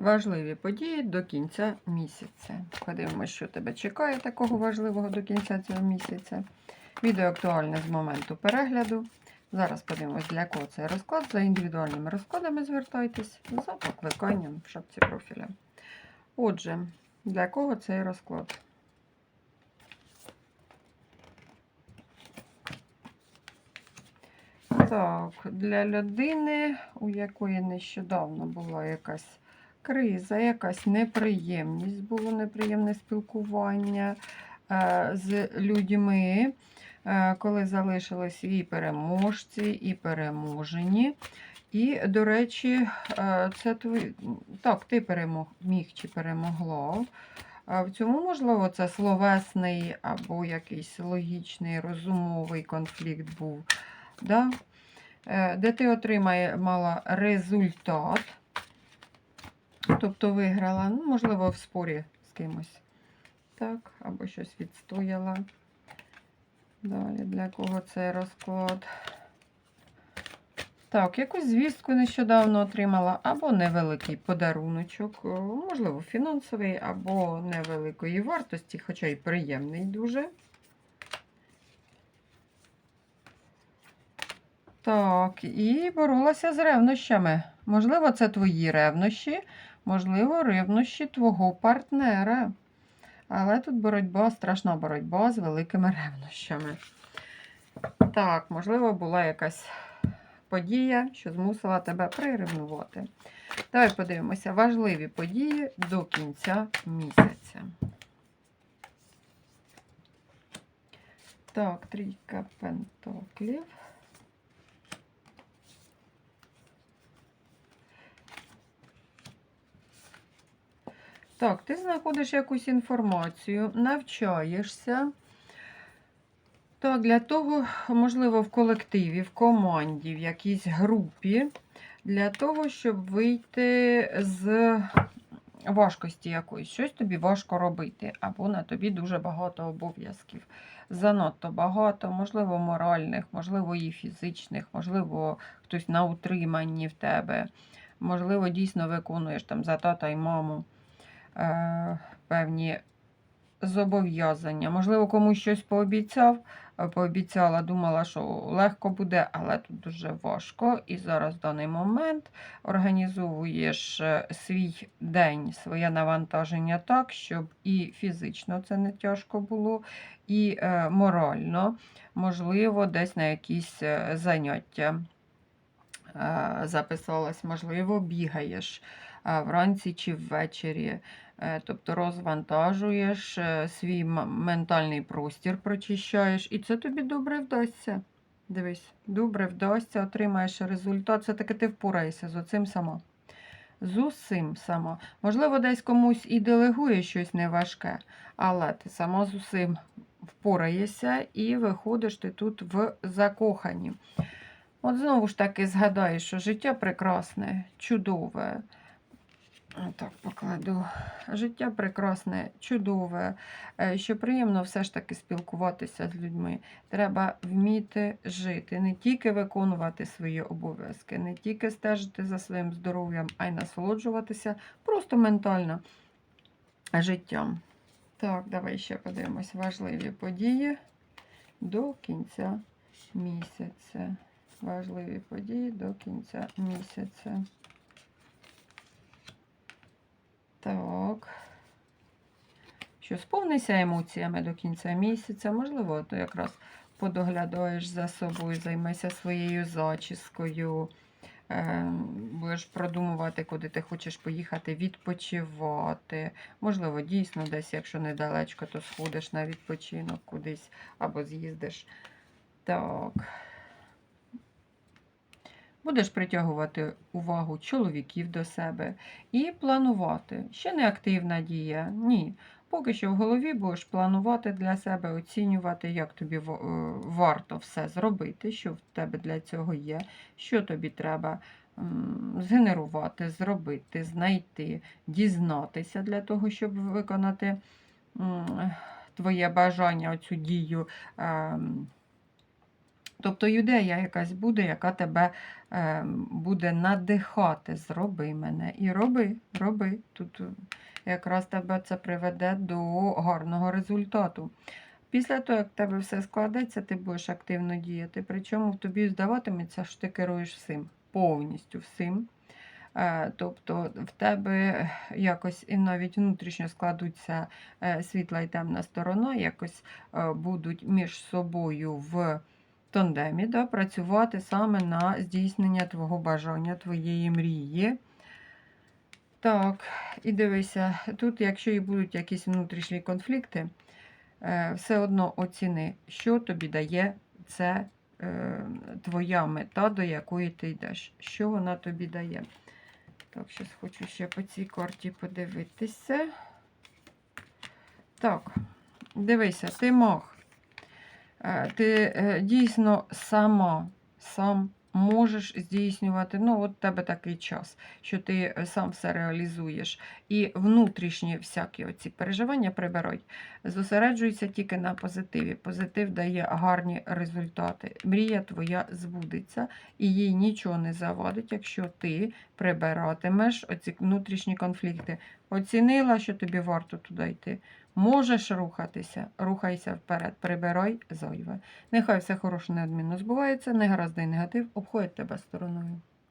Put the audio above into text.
Важливі події до кінця місяця. Подивимося, що тебе чекає такого важливого до кінця цього місяця. Відео актуальне з моменту перегляду. Зараз подивимось, для кого цей розклад. За індивідуальними розкладами звертайтесь за покликанням в шапці профіля. Отже, для кого цей розклад? Так, для людини, у якої нещодавно була якась криза, якась неприємність, було неприємне спілкування е, з людьми, е, коли залишились і переможці, і переможені. І, до речі, е, це твій... так, ти перемог міг чи перемогла. В цьому, можливо, це словесний або якийсь логічний, розумовий конфлікт був. Да? Де ти отримає мала результат. Тобто виграла, ну, можливо, в спорі з кимось. Так, або щось відстояла. Далі, для кого цей розклад? Так, якусь звістку нещодавно отримала, або невеликий подаруночок, можливо, фінансовий, або невеликої вартості, хоча й приємний дуже. Так, і боролася з ревнощами. Можливо, це твої ревнощі, можливо, ревнощі твого партнера. Але тут боротьба, страшна боротьба з великими ревнощами. Так, можливо, була якась подія, що змусила тебе приревнувати. Давай подивимося важливі події до кінця місяця. Так, трійка пентаклів. Так, ти знаходиш якусь інформацію, навчаєшся. Так, для того, можливо, в колективі, в команді, в якійсь групі, для того, щоб вийти з важкості якоїсь. Щось тобі важко робити, або на тобі дуже багато обов'язків. Занадто багато, можливо, моральних, можливо, і фізичних, можливо, хтось на утриманні в тебе. Можливо, дійсно виконуєш там за тата і маму певні зобов'язання. Можливо, комусь щось пообіцяв, е, пообіцяла, думала, що легко буде, але тут дуже важко. І зараз в даний момент організовуєш е, свій день, своє навантаження так, щоб і фізично це не тяжко було, і е, морально, можливо, десь на якісь е, заняття е, записалась, можливо, бігаєш е, вранці чи ввечері. Е, Тобто розвантажуєш е, свій ментальний простір, прочищаєш, і це тобі добре вдасться. Дивись, добре вдасться, отримаєш результат. Це таки ти впораєшся з оцим сама. З усім сама. Можливо, десь комусь і делегуєш щось неважке, але ти сама з усім впораєшся і виходиш ти тут в закохані. От знову ж таки згадаєш, що життя прекрасне, чудове. Так, покладу. Життя прекрасне, чудове, е, що приємно все ж таки спілкуватися з людьми. Треба вміти жити, не тільки виконувати свої обов'язки, не тільки стежити за своїм здоров'ям, а й насолоджуватися просто ментально життям. Так, давай ще подивимось важливі події до кінця місяця. Важливі події до кінця місяця. Так. Що сповнися емоціями до кінця місяця, можливо, то якраз подоглядаєш за собою, займайся своєю зачіскою, е, будеш продумувати, куди ти хочеш поїхати відпочивати. Можливо, дійсно, десь, якщо недалечко, то сходиш на відпочинок кудись або з'їздиш. Так. Будеш притягувати увагу чоловіків до себе і планувати. Ще не активна дія. Ні. Поки що в голові будеш планувати для себе, оцінювати, як тобі е, варто все зробити, що в тебе для цього є, що тобі треба згенерувати, зробити, знайти, дізнатися для того, щоб виконати твоє бажання, оцю дію. Ем, Тобто ідея якась буде, яка тебе е, буде надихати, зроби мене. І роби, роби. Тут е, якраз тебе це приведе до гарного результату. Після того, як в тебе все складеться, ти будеш активно діяти. Причому тобі здаватиметься, що ти керуєш всім, повністю всім. Е, Тобто в тебе якось і навіть внутрішньо складуться е, світла і темна сторона, якось будуть між собою в тандемі да, працювати саме на здійснення твого бажання, твоєї мрії. Так, і дивися, тут, якщо і будуть якісь внутрішні конфлікти, е, все одно оціни, що тобі дає це е, твоя мета, до якої ти йдеш. Що вона тобі дає? Так, зараз хочу ще по цій карті подивитися. Так, дивися, ти маг. Е, Ти е, дійсно сама, сам можеш здійснювати. Ну, от тебе такий час, що ти е, сам все реалізуєш. І внутрішні всякі оці переживання прибирай. Зосереджуйся тільки на позитиві. Позитив дає гарні результати. Мрія твоя збудеться, і їй нічого не завадить, якщо ти прибиратимеш оці внутрішні конфлікти. Оцінила, що тобі варто туди йти. Можеш рухатися, рухайся вперед, прибирай зайве. Нехай все хороше неодмінно збувається, негаразди і негатив обходять тебе стороною.